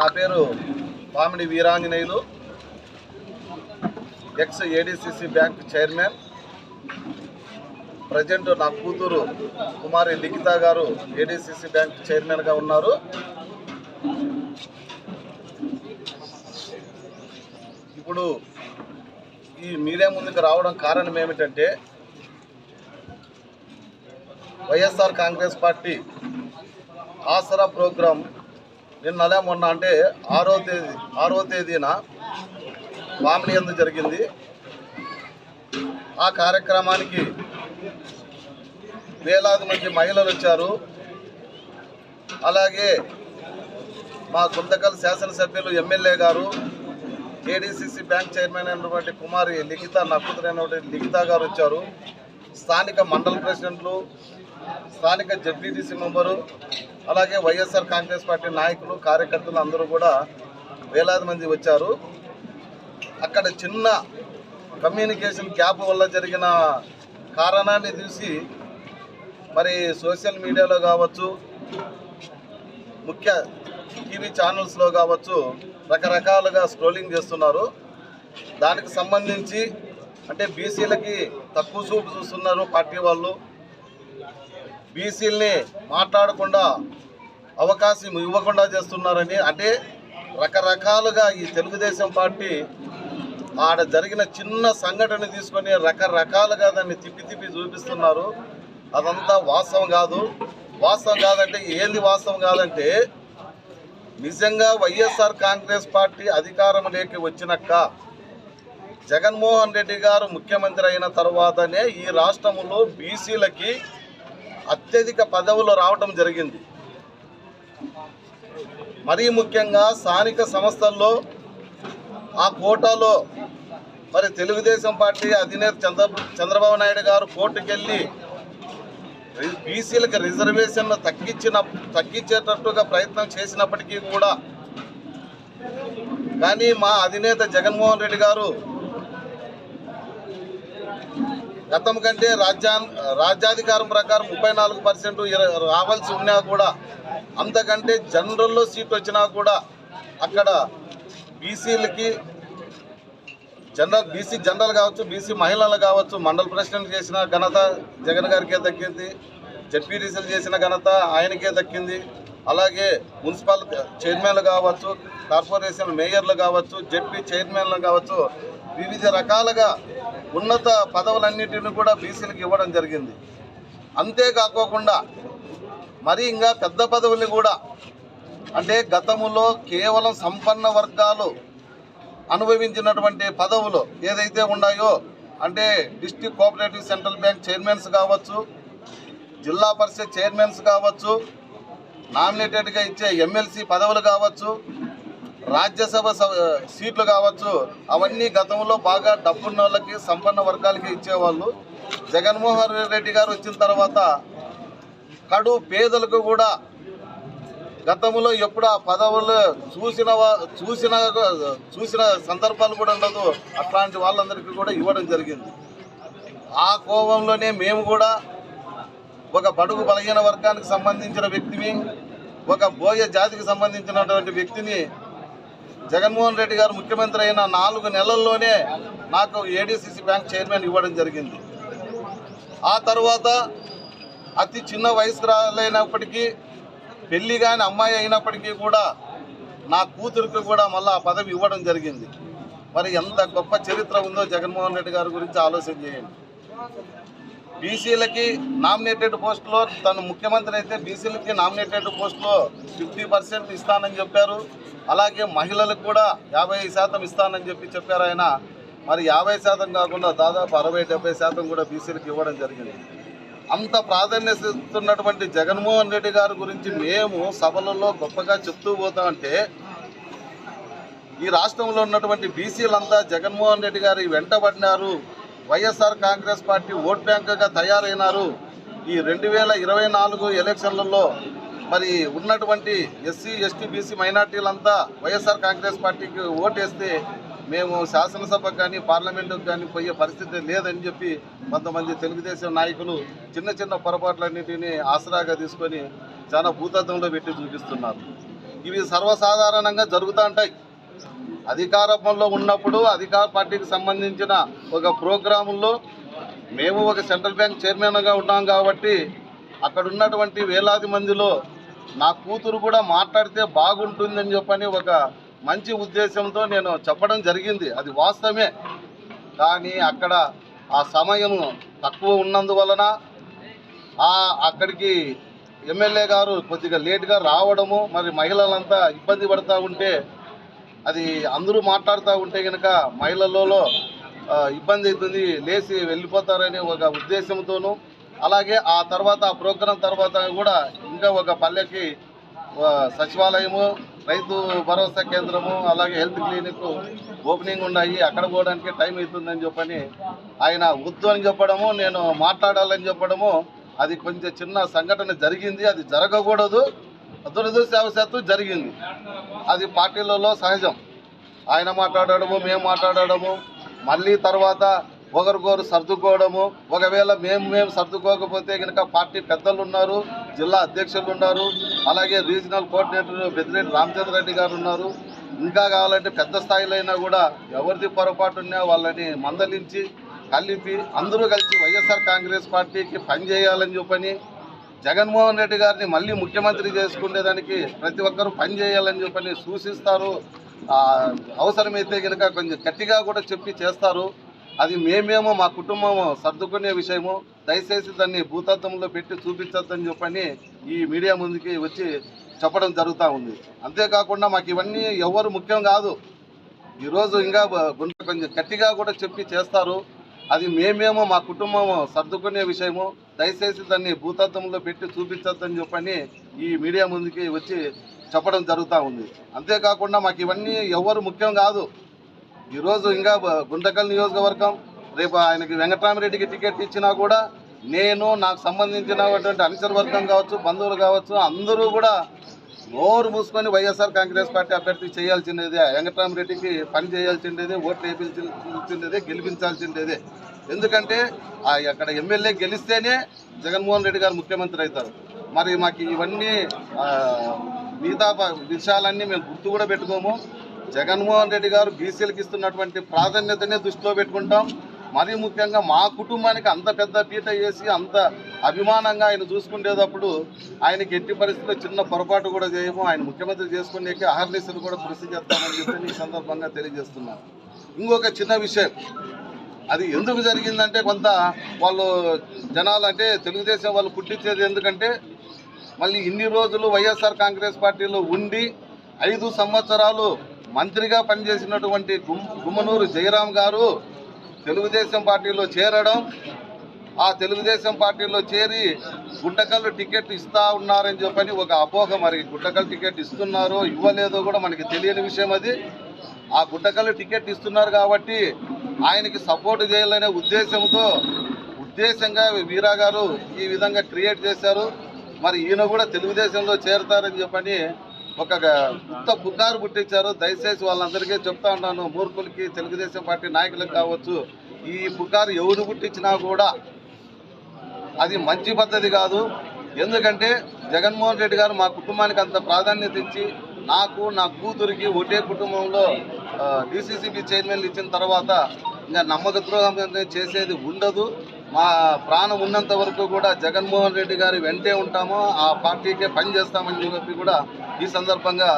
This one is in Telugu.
నా పేరు Pamidi Veeranjaneyulu ex ADCC bank chairman present నా కూతురు కుమారి లిఖిత గారు ఏడిసిసి బ్యాంక్ చైర్మన్గా ఉన్నారు. ఇప్పుడు ఈ మీడియా ముందుకు రావడం కారణం ఏమిటంటే వైఎస్ఆర్ కాంగ్రెస్ పార్టీ ఆసరా ప్రోగ్రాం నిన్నలే మొన్న అంటే ఆరో తేదీ ఆరో తేదీన వామిని ఎందు జరిగింది. ఆ కార్యక్రమానికి వేలాది మంది మహిళలు వచ్చారు. అలాగే మా గుంతకల్ శాసనసభ్యులు ఎమ్మెల్యే గారు ఏడీసీసీ బ్యాంక్ చైర్మన్ అయినటువంటి కుమారి లిఖిత నక్కుతురైనటువంటి లిఖిత గారు వచ్చారు. స్థానిక మండల ప్రెసిడెంట్లు స్థానిక జడ్పీటీసీ మెంబరు అలాగే వైఎస్ఆర్ కాంగ్రెస్ పార్టీ నాయకులు కార్యకర్తలు అందరూ కూడా వేలాది మంది వచ్చారు. అక్కడ చిన్న కమ్యూనికేషన్ గ్యాప్ వల్ల జరిగిన కారణాన్ని చూసి మరి సోషల్ మీడియాలో కావచ్చు ముఖ్య టీవీ ఛానల్స్లో కావచ్చు రకరకాలుగా స్క్రోలింగ్ చేస్తున్నారు. దానికి సంబంధించి అంటే బీసీలకి తక్కువ చూపు చూస్తున్నారు పార్టీ వాళ్ళు. బీసీలని మాట్లాడకుండా అవకాశం ఇవ్వకుండా చేస్తున్నారని అంటే రకరకాలుగా ఈ తెలుగుదేశం పార్టీ ఆడ జరిగిన చిన్న సంఘటన తీసుకొని రకరకాలుగా దాన్ని తిప్పి తిప్పి చూపిస్తున్నారు. అదంతా వాస్తవం కాదు. వాస్తవం కాదంటే ఏంది వాస్తవం కాదంటే నిజంగా వైఎస్ఆర్ కాంగ్రెస్ పార్టీ అధికారంలోకి వచ్చినాక జగన్మోహన్ రెడ్డి గారు ముఖ్యమంత్రి అయిన తర్వాతనే ఈ రాష్ట్రంలో బీసీలకి అత్యధిక పదవులు రావటం జరిగింది. మరీ ముఖ్యంగా స్థానిక సంస్థల్లో ఆ కోటాలో మరి తెలుగుదేశం పార్టీ అధినేత చంద్ర చంద్రబాబు నాయుడు గారు కోర్టుకెళ్ళి బీసీలకు రిజర్వేషన్ తగ్గించిన తగ్గించేటట్టుగా ప్రయత్నం చేసినప్పటికీ కూడా కానీ మా అధినేత జగన్మోహన్ రెడ్డి గారు గతం కంటే రాజ్యా రాజ్యాధికారం ప్రకారం ముప్పై నాలుగు పర్సెంట్ రావాల్సి ఉన్నా కూడా అంతకంటే జనరల్లో సీట్ వచ్చినా కూడా అక్కడ బీసీలకి జనరల్ బీసీ జనరల్ కావచ్చు బీసీ మహిళలు కావచ్చు మండల ప్రెసిడెంట్ చేసిన ఘనత జగన్ గారికే దక్కింది జడ్పీటీసీలు చేసిన ఘనత ఆయనకే దక్కింది. అలాగే మున్సిపల్ చైర్మన్లు కావచ్చు కార్పొరేషన్ మేయర్లు కావచ్చు జడ్పీ చైర్మన్లు కావచ్చు వివిధ రకాలుగా ఉన్నత పదవులన్నిటిని కూడా బీసీలకు ఇవ్వడం జరిగింది. అంతేకాకోకుండా మరి ఇంకా పెద్ద పదవుల్ని కూడా అంటే గతములో కేవలం సంపన్న వర్గాలు అనుభవించినటువంటి పదవులు ఏదైతే ఉన్నాయో అంటే district cooperative central bank chairmans కావచ్చు జిల్లా పరిషత్ చైర్మన్స్ కావచ్చు నామినేటెడ్గా ఇచ్చే ఎమ్మెల్సీ పదవులు కావచ్చు రాజ్యసభ సీట్లు కావచ్చు అవన్నీ గతంలో బాగా డబ్బున్న వాళ్ళకి సంపన్న వర్గాలకి ఇచ్చేవాళ్ళు. జగన్మోహన్ రెడ్డి గారు వచ్చిన తర్వాత కడు పేదలకు కూడా గతంలో ఎప్పుడు ఆ పదవులు చూసిన చూసిన చూసిన సందర్భాలు కూడా ఉండదు. అట్లాంటి వాళ్ళందరికీ కూడా ఇవ్వడం జరిగింది. ఆ కోపంలోనే మేము కూడా ఒక బడుగు బలహీన వర్గానికి సంబంధించిన వ్యక్తిని ఒక బోయ జాతికి సంబంధించినటువంటి వ్యక్తిని జగన్మోహన్ రెడ్డి గారు ముఖ్యమంత్రి అయిన నాలుగు నెలల్లోనే నాకు ఏడీసీసీ బ్యాంక్ చైర్మన్ ఇవ్వడం జరిగింది. ఆ తర్వాత అతి చిన్న వయసురాలైనప్పటికీ పెళ్ళి కాని అమ్మాయి అయినప్పటికీ కూడా నా కూతురికి కూడా మళ్ళీ ఆ పదవి ఇవ్వడం జరిగింది. మరి ఎంత గొప్ప చరిత్ర ఉందో జగన్మోహన్ రెడ్డి గారి గురించి ఆలోచన చేయండి. బీసీలకి నామినేటెడ్ పోస్టులో తను ముఖ్యమంత్రి అయితే బీసీలకి నామినేటెడ్ పోస్టులో ఫిఫ్టీ పర్సెంట్ ఇస్తానని చెప్పారు. అలాగే మహిళలకు కూడా యాభై శాతం ఇస్తానని చెప్పి చెప్పారు ఆయన. మరి యాభై శాతం కాకుండా దాదాపు అరవై డెబ్బై శాతం కూడా బీసీలకు ఇవ్వడం జరిగింది. అంత ప్రాధాన్యత ఇస్తున్నటువంటి జగన్మోహన్ రెడ్డి గారి గురించి మేము సభలలో గొప్పగా చెప్తూ పోతామంటే ఈ రాష్ట్రంలో ఉన్నటువంటి బీసీలంతా జగన్మోహన్ రెడ్డి గారి వెంటబడినారు. వైఎస్ఆర్ కాంగ్రెస్ పార్టీ ఓట్ బ్యాంకుగా తయారైనారు. ఈ రెండు వేల ఇరవై నాలుగు ఎలక్షన్లలో మరి ఉన్నటువంటి ఎస్సీ ఎస్టీ బీసీ మైనార్టీలంతా వైఎస్ఆర్ కాంగ్రెస్ పార్టీకి ఓటేస్తే మేము శాసనసభకు కానీ పార్లమెంటుకు కానీ పోయే పరిస్థితి లేదని చెప్పి కొంతమంది తెలుగుదేశం నాయకులు చిన్న చిన్న పొరపాట్లన్నింటినీ ఆసరాగా తీసుకొని చాలా భూతత్వంలో పెట్టి చూపిస్తున్నారు. ఇవి సర్వసాధారణంగా జరుగుతూ ఉంటాయి. అధికారంలో ఉన్నప్పుడు అధికార పార్టీకి సంబంధించిన ఒక ప్రోగ్రాముల్లో మేము ఒక సెంట్రల్ బ్యాంక్ చైర్మన్గా ఉన్నాం కాబట్టి అక్కడ ఉన్నటువంటి వేలాది మందిలో నా కూతురు కూడా మాట్లాడితే బాగుంటుందని చెప్పని ఒక మంచి ఉద్దేశంతో నేను చెప్పడం జరిగింది. అది వాస్తవమే. కానీ అక్కడ ఆ సమయం తక్కువ ఉన్నందువలన ఆ అక్కడికి ఎమ్మెల్యే గారు కొద్దిగా లేట్గా రావడము మరి మహిళలంతా ఇబ్బంది పడుతూ ఉంటే అది అందరూ మాట్లాడుతూ ఉంటే కనుక మహిళలలో ఇబ్బంది అవుతుంది లేచి వెళ్ళిపోతారనే ఒక ఉద్దేశంతోనూ అలాగే ఆ తర్వాత ఆ ప్రోగ్రాం తర్వాత కూడా ఇంకా ఒక పల్లెకి సచివాలయము రైతు భరోసా కేంద్రము అలాగే హెల్త్ క్లినిక్ ఓపెనింగ్ ఉన్నాయి. అక్కడ పోవడానికి టైం అవుతుందని చెప్పని ఆయన వద్దు అని చెప్పడము నేను మాట్లాడాలని చెప్పడము అది కొంచెం చిన్న సంఘటన జరిగింది. అది జరగకూడదు. దురదృష్టవశాత్తు జరిగింది. అది పార్టీలలో సహజం. ఆయన మాట్లాడడము మేము మాట్లాడడము మళ్ళీ తర్వాత ఒకరికొకరు సర్దుకోవడము. ఒకవేళ మేము మేము సర్దుకోకపోతే కనుక పార్టీ పెద్దలు ఉన్నారు జిల్లా అధ్యక్షులు ఉన్నారు అలాగే రీజనల్ కోఆర్డినేటర్ బెదిరెడ్డి రామచంద్ర రెడ్డి గారు ఉన్నారు. ఇంకా కావాలంటే పెద్ద స్థాయిలో అయినా కూడా ఎవరిది పొరపాటు ఉన్నా వాళ్ళని మందలించి కలిపి అందరూ కలిసి వైఎస్ఆర్ కాంగ్రెస్ పార్టీకి పనిచేయాలని చెప్పని జగన్మోహన్ రెడ్డి గారిని మళ్ళీ ముఖ్యమంత్రి చేసుకునేదానికి ప్రతి ఒక్కరూ పనిచేయాలని చెప్పని సూచిస్తారు. అవసరమైతే కనుక కొంచెం గట్టిగా కూడా చెప్పి చేస్తారు. అది మేమేమో మా కుటుంబం సర్దుకునే విషయము. దయచేసి దాన్ని భూతత్వంలో పెట్టి చూపించొద్దని చెప్పని ఈ మీడియా ముందుకి వచ్చి చెప్పడం జరుగుతూ ఉంది. అంతేకాకుండా మాకు ఇవన్నీ ఎవరు ముఖ్యం కాదు. ఈరోజు ఇంకా గుండె కొంచెం గట్టిగా కూడా చెప్పి చేస్తారు. అది మేమేమో మా కుటుంబం సర్దుకునే విషయము. దయచేసి దాన్ని భూతత్వంలో పెట్టి చూపించొద్దని చెప్పని ఈ మీడియా ముందుకి వచ్చి చెప్పడం జరుగుతూ ఉంది. అంతేకాకుండా మాకు ఇవన్నీ ఎవరు ముఖ్యం కాదు. ఈరోజు ఇంకా గుంతకల్ నియోజకవర్గం రేపు ఆయనకి వెంకటరామరెడ్డికి టికెట్ ఇచ్చినా కూడా నేను నాకు సంబంధించినటువంటి అనుచర వర్గం కావచ్చు బంధువులు కావచ్చు అందరూ కూడా నోరు మూసుకొని వైఎస్ఆర్ కాంగ్రెస్ పార్టీ అభ్యర్థి చేయాల్సిందేదే వెంకటరామరెడ్డికి పని చేయాల్సిందేదే ఓట్లు వేయించాల్సిందేదే గెలిపించాల్సిందేదే ఎందుకంటే ఆ అక్కడ ఎమ్మెల్యే గెలిస్తేనే జగన్మోహన్ రెడ్డి గారు ముఖ్యమంత్రి అవుతారు. మరి మాకు ఇవన్నీ మిగతా విషయాలన్నీ మేము గుర్తు కూడా పెట్టుకోము. జగన్మోహన్ రెడ్డి గారు బీసీలకు ఇస్తున్నటువంటి ప్రాధాన్యతనే దృష్టిలో పెట్టుకుంటాం. మరీ ముఖ్యంగా మా కుటుంబానికి అంత పెద్ద పీట వేసి అంత అభిమానంగా ఆయన చూసుకునేటప్పుడు ఆయనకి ఎట్టి పరిస్థితుల్లో చిన్న పొరపాటు కూడా చేయము. ఆయన ముఖ్యమంత్రి చేసుకునేకి అహర్నిశలు కూడా కృషి చేస్తామని చెప్పి ఈ సందర్భంగా తెలియజేస్తున్నాను ఇంకొక చిన్న విషయం. అది ఎందుకు జరిగిందంటే కొంత వాళ్ళు జనాలు అంటే తెలుగుదేశం వాళ్ళు పుట్టించేది ఎందుకంటే మళ్ళీ ఇన్ని రోజులు వైఎస్ఆర్ కాంగ్రెస్ పార్టీలో ఉండి ఐదు సంవత్సరాలు మంత్రిగా పనిచేసినటువంటి గుమ్మనూరు జయరాం గారు తెలుగుదేశం పార్టీలో చేరడం ఆ తెలుగుదేశం పార్టీలో చేరి గుంటకల్లు టికెట్ ఇస్తా ఉన్నారని చెప్పని ఒక అపోహ మరి. గుంటకల్ టికెట్ ఇస్తున్నారో ఇవ్వలేదో కూడా మనకి తెలియని విషయం అది. ఆ గుంటకల్లు టికెట్ ఇస్తున్నారు కాబట్టి ఆయనకి సపోర్ట్ చేయాలనే ఉద్దేశంతో ఉద్దేశంగా వీరా గారు ఈ విధంగా క్రియేట్ చేశారు. మరి ఈయన కూడా తెలుగుదేశంలో చేరతారని చెప్పని ఒక గుత్త పుకారు పుట్టించారు. దయచేసి వాళ్ళందరికీ చెప్తా ఉన్నాను. మూర్ఖులకి తెలుగుదేశం పార్టీ నాయకులకు కావచ్చు. ఈ పుకారు ఎవరు పుట్టించినా కూడా అది మంచి పద్ధతి కాదు. ఎందుకంటే జగన్మోహన్ రెడ్డి గారు మా కుటుంబానికి అంత ప్రాధాన్యత ఇచ్చి నాకు నా కూతురికి ఒకటే కుటుంబంలో డిసిసిబి చైర్మన్ ఇచ్చిన తర్వాత ఇంకా నమ్మక ద్రోహం చేసేది ఉండదు. మా ప్రాణం ఉన్నంత వరకు కూడా జగన్మోహన్ రెడ్డి గారి వెంటే ఉంటాము. ఆ పార్టీకే పని చేస్తామని చెప్పి కూడా ఈ సందర్భంగా